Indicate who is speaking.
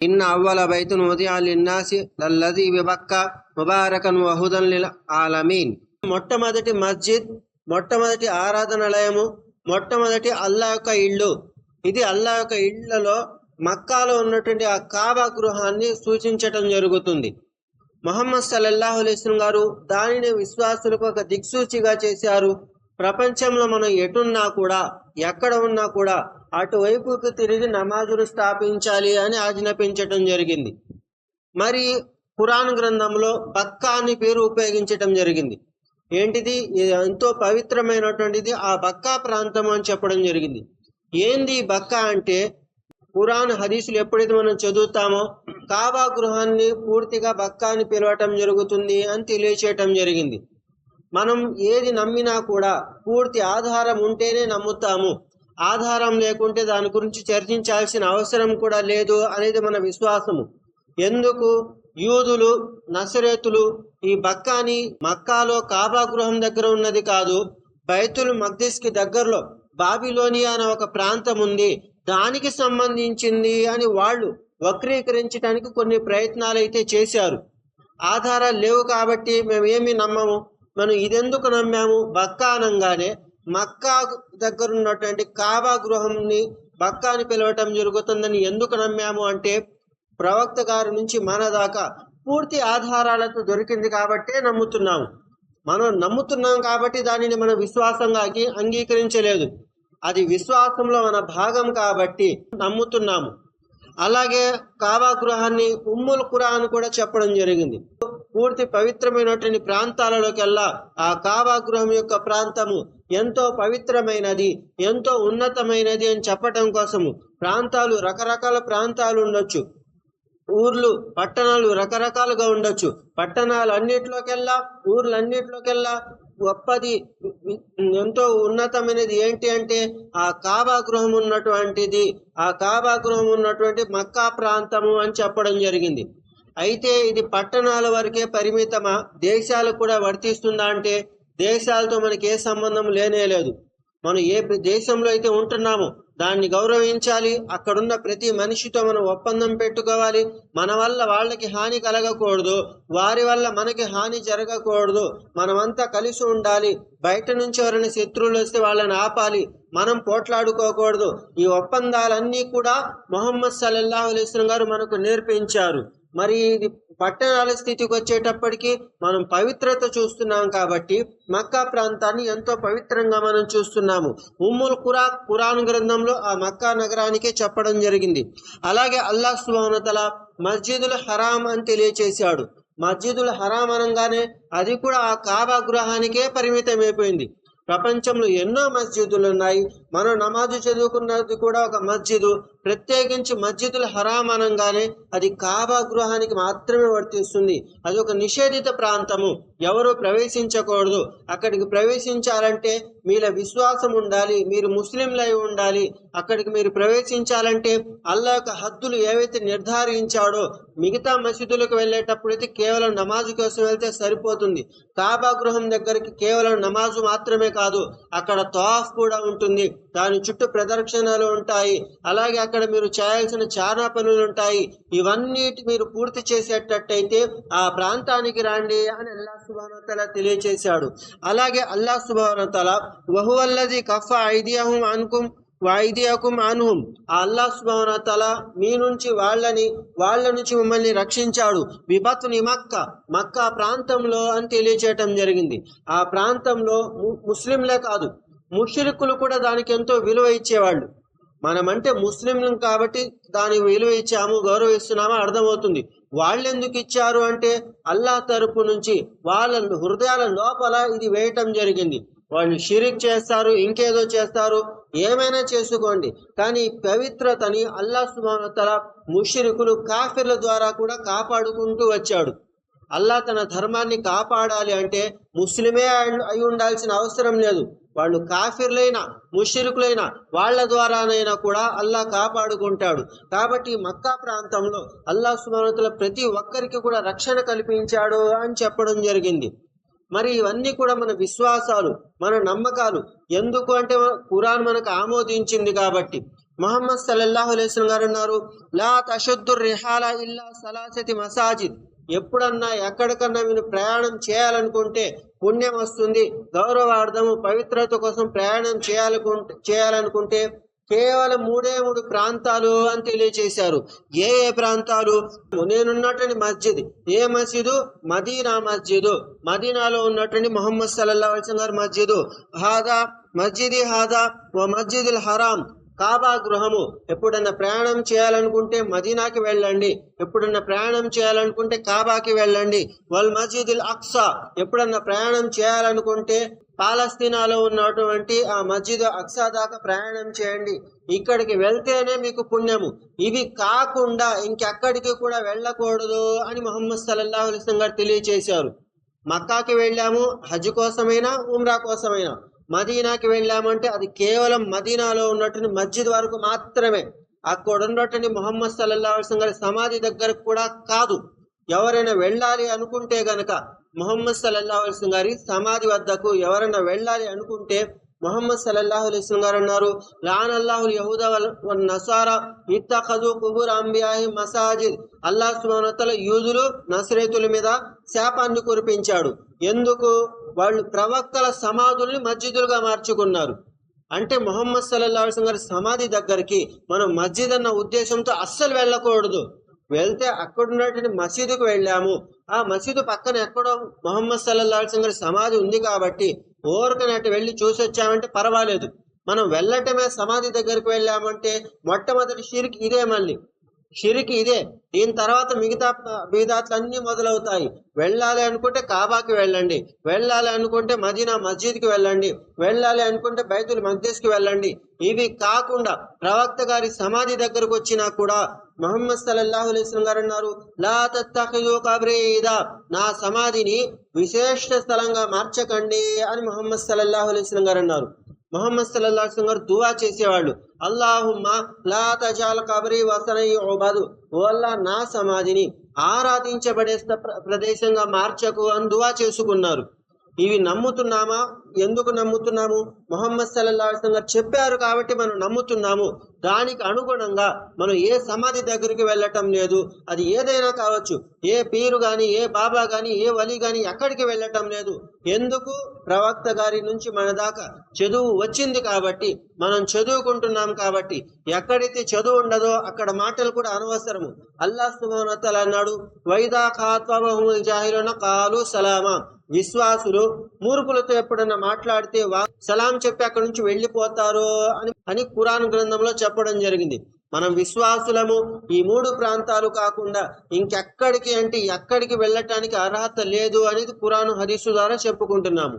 Speaker 1: ఇన్న అవ్వల బైతున్ ఉదయాలిన్నాసి లల్లది బిబక్క ముబారకన్ వహుదన్ లిల్ ఆలమీన్ మొట్టమొదటి మస్జిద్ మొట్టమొదటి ఆరాధనాలయము మొట్టమొదటి అల్లా యొక్క ఇల్లు ఇది అల్లా యొక్క ఇళ్ళలో మక్కాలో ఉన్నటువంటి ఆ కాబా గృహాన్ని సూచించటం జరుగుతుంది. మొహమ్మద్ సల్లల్లాహు అలైస్లం గారు దానిని విశ్వాసులకు ఒక దిక్సూచిగా చేశారు. ప్రపంచంలో మనం ఎటున్నా కూడా ఎక్కడ ఉన్నా కూడా అటువైపుకు తిరిగి నమాజును స్థాపించాలి అని ఆజ్ఞాపించటం జరిగింది. మరి పురాణ గ్రంథంలో బక్కా అని పేరు ఉపయోగించటం జరిగింది. ఏంటిది? ఇది ఎంతో పవిత్రమైనటువంటిది ఆ బక్కా ప్రాంతం అని చెప్పడం జరిగింది. ఏంది బక్కా అంటే? పురాణ హదీసులు ఎప్పుడైతే మనం చదువుతామో కాబా గృహాన్ని పూర్తిగా బక్కా అని పిలవటం జరుగుతుంది అని తెలియచేయటం జరిగింది. మనం ఏది నమ్మినా కూడా పూర్తి ఆధారం ఉంటేనే నమ్ముతాము. ఆధారం లేకుంటే దాని గురించి చర్చించాల్సిన అవసరం కూడా లేదు అనేది మన విశ్వాసము. ఎందుకు? యూదులు నసరేతులు ఈ బక్కాని మక్కాలో కాబా గృహం దగ్గర ఉన్నది కాదు బైతుల్ మగ్దిస్కి దగ్గరలో బాబిలోనియా అనే ఒక ప్రాంతం ఉంది. దానికి సంబంధించింది అని వాళ్ళు వక్రీకరించడానికి కొన్ని ప్రయత్నాలు అయితే చేశారు. ఆధారాలు లేవు కాబట్టి మేము ఏమి నమ్మము? మనం ఇదెందుకు నమ్మాము? బక్కా అనగానే మక్కా దగ్గర ఉన్నటువంటి కాబా గృహంని బక్కా అని పిలవటం జరుగుతుందని ఎందుకు నమ్మాము అంటే ప్రవక్త గారి నుంచి మన దాకా పూర్తి ఆధారాలతో దొరికింది కాబట్టే నమ్ముతున్నాము. మనం నమ్ముతున్నాం కాబట్టి దానిని మనం విశ్వాసంగా అంగీకరించలేదు. అది విశ్వాసంలో మన భాగం కాబట్టి నమ్ముతున్నాము. అలాగే కాబా గృహాన్ని ఉమ్ముల్ అని కూడా చెప్పడం జరిగింది. పూర్తి పవిత్రమైనటువంటి ప్రాంతాలలోకెల్లా ఆ కావా గృహం యొక్క ప్రాంతము ఎంతో పవిత్రమైనది ఎంతో ఉన్నతమైనది అని చెప్పటం కోసము ప్రాంతాలు రకరకాల ప్రాంతాలు ఉండొచ్చు. ఊర్లు పట్టణాలు రకరకాలుగా ఉండొచ్చు. పట్టణాలు అన్నిట్లోకెల్లా ఊర్లన్నిట్లోకెల్లా గొప్పది ఎంతో ఉన్నతమైనది ఏంటి అంటే ఆ కాబా గృహం ఉన్నటువంటిది ఆ కాబా గృహం ఉన్నటువంటి మక్కా ప్రాంతము అని చెప్పడం జరిగింది. అయితే ఇది పట్టణాల వరకే పరిమితమా? దేశాలకు కూడా వర్తిస్తుందా అంటే దేశాలతో మనకి ఏ సంబంధం లేనే లేదు. మనం ఏ దేశంలో అయితే ఉంటున్నామో దాన్ని గౌరవించాలి. అక్కడున్న ప్రతి మనిషితో మనం ఒప్పందం పెట్టుకోవాలి. మన వల్ల వాళ్ళకి హాని కలగకూడదు. వారి వల్ల మనకి హాని జరగకూడదు. మనమంతా కలిసి ఉండాలి. బయట నుంచి ఎవరైనా శత్రువులు వస్తే వాళ్ళని ఆపాలి. మనం పోట్లాడుకోకూడదు. ఈ ఒప్పందాలన్నీ కూడా మొహమ్మద్ సల్లల్లాహు అలైస్లం గారు మనకు నేర్పించారు. మరి ఇది పట్టణాల స్థితికి వచ్చేటప్పటికి మనం పవిత్రత చూస్తున్నాం కాబట్టి మక్కా ప్రాంతాన్ని ఎంతో పవిత్రంగా మనం చూస్తున్నాము. ఉమ్ముల్ ఖురా ఖురాన్ గ్రంథంలో ఆ మక్కా నగరానికే చెప్పడం జరిగింది. అలాగే అల్లాహ్ సుభానతల మస్జిదుల్ హరాం అని తెలియచేశాడు. మస్జిదుల్ హరాం అనగానే అది కూడా ఆ కాబా గృహానికే పరిమితమైపోయింది. ప్రపంచంలో ఎన్నో మస్జిదులు ఉన్నాయి మనం నమాజు చదువుకున్నది కూడా ఒక మస్జిదు. ప్రత్యేకించి మస్జిదుల హరామనంగానే అది కాబా గృహానికి మాత్రమే వర్తిస్తుంది. అది ఒక నిషేధిత ప్రాంతము. ఎవరు ప్రవేశించకూడదు. అక్కడికి ప్రవేశించాలంటే మీలో విశ్వాసం ఉండాలి. మీరు ముస్లింలై ఉండాలి. అక్కడికి మీరు ప్రవేశించాలంటే అల్లా యొక్క హద్దులు ఏవైతే నిర్ధారించాడో మిగతా మసీదులకు వెళ్ళేటప్పుడు అయితే కేవలం నమాజు కోసం వెళ్తే సరిపోతుంది. కాబా గృహం దగ్గరికి కేవలం నమాజు మాత్రమే కాదు అక్కడ తోఫ్ కూడా ఉంటుంది. దాని చుట్టూ ప్రదర్శనలు ఉంటాయి. అలాగే అక్కడ మీరు చేయాల్సిన చాలా పనులు ఉంటాయి. ఇవన్నీ మీరు పూర్తి చేసేటట్టయితే ఆ ప్రాంతానికి రండి అని అల్లా సుబానతల తెలియచేశాడు. అలాగే అల్లా సుబానతల వహువల్లది కఫ ఐదియహుం అనుకుం వాయిదియకుం అనుహుం. ఆ అల్లా సుబానతల మీ నుంచి వాళ్ళని వాళ్ళ నుంచి మిమ్మల్ని రక్షించాడు. విపత్తుని మక్క మక్క ప్రాంతంలో అని తెలియచేయటం జరిగింది. ఆ ప్రాంతంలో ము- ముస్లింలే కాదు ముషరికులు కూడా దానికి ఎంతో విలువ ఇచ్చేవాళ్ళు. మనమంటే ముస్లింలు కాబట్టి దానికి విలువ ఇచ్చాము గౌరవిస్తున్నామో అర్థమవుతుంది. వాళ్ళు ఎందుకు ఇచ్చారు అంటే అల్లా తరపు నుంచి వాళ్ళ హృదయాల లోపల ఇది వేయటం జరిగింది. వాళ్ళు షిరిక్ చేస్తారు ఇంకేదో చేస్తారు ఏమైనా చేసుకోండి. కానీ పవిత్రతని అల్లా సుమానతల ముషిరికులు కాఫిర్ల ద్వారా కూడా కాపాడుకుంటూ వచ్చాడు. అల్లా తన ధర్మాన్ని కాపాడాలి అంటే ముస్లిమే అయి- ఉండాల్సిన అవసరం లేదు. వాళ్ళు కాఫిర్లైనా ముషిరుకులైనా వాళ్ళ ద్వారానైనా కూడా అల్లా కాపాడుకుంటాడు. కాబట్టి మక్కా ప్రాంతంలో అల్లా సుమానతల ప్రతి ఒక్కరికి కూడా రక్షణ కల్పించాడు అని చెప్పడం జరిగింది. మరి ఇవన్నీ కూడా మన విశ్వాసాలు మన నమ్మకాలు. ఎందుకు అంటే ఖురాన్ మనకు ఆమోదించింది కాబట్టి. మొహమ్మద్ సల్లల్లాహు గారు అన్నారు లా తషద్దు రిహాలా ఇల్లా సలాసతి మసాజిద్. ఎప్పుడన్నా ఎక్కడికన్నా మీరు ప్రయాణం చేయాలనుకుంటే పుణ్యం వస్తుంది గౌరవార్థము పవిత్రత కోసం ప్రయాణం చేయాలనుకుంటే చేయాలనుకుంటే కేవలం మూడే మూడు ప్రాంతాలు అని తెలియచేశారు. ఏ ఏ ప్రాంతాలు? నేనున్నటువంటి మస్జిద్. ఏ మసీదు మదీనా మస్జిదు. మదీనాలో ఉన్నటువంటి మొహమ్మద్ సల్లా అలైహి వసల్లం గారి మస్జిద్. హాదా మస్జిది హాదా ఓ మస్జిదుల్ హరాం. కాబా గృహము. ఎప్పుడన్నా ప్రయాణం చేయాలనుకుంటే మదీనాకి వెళ్ళండి. ఎప్పుడన్నా ప్రయాణం చేయాలనుకుంటే కాబాకి వెళ్ళండి. వల్ మస్జిదుల్ అక్సా. ఎప్పుడన్నా ప్రయాణం చేయాలనుకుంటే పాలస్తీనాలో ఉన్నటువంటి ఆ మస్జిద్ అక్సా దాకా ప్రయాణం చేయండి. ఇక్కడికి వెళ్తేనే మీకు పుణ్యము. ఇవి కాకుండా ఇంకెక్కడికి కూడా వెళ్ళకూడదు అని మొహమ్మద్ సల్లాహు అలైహి గారు తెలియచేశారు. మక్కాకి వెళ్ళాము హజ్ కోసమైనా ఉమ్రా కోసమైనా. మదీనాకి వెళ్ళామంటే అది కేవలం మదీనాలో ఉన్నటువంటి మస్జిద్ వరకు మాత్రమే. అక్కడ ఉన్నటువంటి మొహమ్మద్ సల్లల్లా గారి సమాధి దగ్గరకు కూడా కాదు. ఎవరైనా వెళ్ళాలి అనుకుంటే గనక మొహమ్మద్ సల్లల్లా గారి సమాధి వద్దకు ఎవరైనా వెళ్ళాలి అనుకుంటే మొహమ్మద్ సల్లల్లాహు అలైహి గారు అన్నారు లాన్ అల్లాహు యహూద నసారా ఇత్తఖజు కుబూర్ అంబియాహి మసాజిద్. అల్లాహ్ సుమానతల యూదులు నసరేతుల మీద శాపాన్ని కురిపించాడు. ఎందుకు? వాళ్ళు ప్రవక్తల సమాధుల్ని మస్జిదులుగా మార్చుకున్నారు. అంటే మొహమ్మద్ సల్లల్లాహు అలైహి గారి సమాధి దగ్గరికి మనం మస్జిద్ అన్న ఉద్దేశంతో అస్సలు వెళ్ళకూడదు. వెళ్తే అక్కడ ఉన్నటువంటి మసీదుకు వెళ్ళాము. ఆ మసీదు పక్కన ఎక్కడో మొహమ్మద్ సల్లల్లాహు అలైహి గారి సమాధి ఉంది కాబట్టి ఓరకనట్టు వెళ్ళి చూసి వచ్చామంటే పర్వాలేదు. మనం వెళ్ళటమే సమాధి దగ్గరికి వెళ్ళామంటే మొట్టమొదటి షిరికి ఇదే మళ్ళీ. షిరికి ఇదే. దీని తర్వాత మిగతా బీదాట్లు అన్ని మొదలవుతాయి. వెళ్ళాలి అనుకుంటే కాబాకి వెళ్ళండి. వెళ్ళాలి అనుకుంటే మదీనా మస్జిద్కి వెళ్ళండి. వెళ్ళాలి అనుకుంటే బైతుల్ మక్దీస్కి వెళ్ళండి. ఇవి కాకుండా ప్రవక్త గారి సమాధి దగ్గరకు వచ్చినా కూడా మొహమ్మద్ సల్లల్లాహు అలైహి గారు అన్నారు లా తత్తఖిజు కబ్రీ నా సమాధిని విశేష స్థలంగా మార్చకండి అని మొహమ్మద్ సల్లల్లాహు అలైహి గారు అన్నారు. మొహమ్మద్ సల్లాహం గారు దువా చేసేవాళ్ళు. అల్లాహుమ్మ లా తజాల్ కబరి వసనై ఉబదు. ఓ అల్లా నా సమాధిని ఆరాధించబడే ప్ర- ప్రదేశంగా మార్చకు అని దువా చేసుకున్నారు. ఇవి నమ్ముతున్నామా? ఎందుకు నమ్ముతున్నాము? మొహమ్మద్ సల్లాహం గారు చెప్పారు కాబట్టి మనం నమ్ముతున్నాము. దానికి అనుగుణంగా మనం ఏ సమాధి దగ్గరికి వెళ్ళటం లేదు. అది ఏదైనా కావచ్చు. ఏ పీరు గాని ఏ బాబా గాని ఏ వలి గాని ఎక్కడికి వెళ్ళటం లేదు. ఎందుకు? ప్రవక్త గారి నుంచి మన దాకా చదువు వచ్చింది కాబట్టి మనం చదువుకుంటున్నాం కాబట్టి. ఎక్కడైతే చదువు ఉండదో అక్కడ మాటలు కూడా అనవసరము. అల్లాహ్ సుబ్హానహు అన్నాడు వైదా ఖాత్వబహుముల్ జాహిరున కాలు సలామా. విశ్వాసులు మూర్ఖులతో ఎప్పుడన్నా మాట్లాడితే సలాం చెప్పి అక్కడి నుంచి వెళ్ళిపోతారు అని అని కురాన్ గ్రంథంలో చెప్పడం జరిగింది. మనం విశ్వాసులము ఈ మూడు ప్రాంతాలు కాకుండా ఇంకెక్కడికి అంటే ఎక్కడికి వెళ్ళటానికి అర్హత లేదు అనేది ఖురాను హరీసు ద్వారా చెప్పుకుంటున్నాము.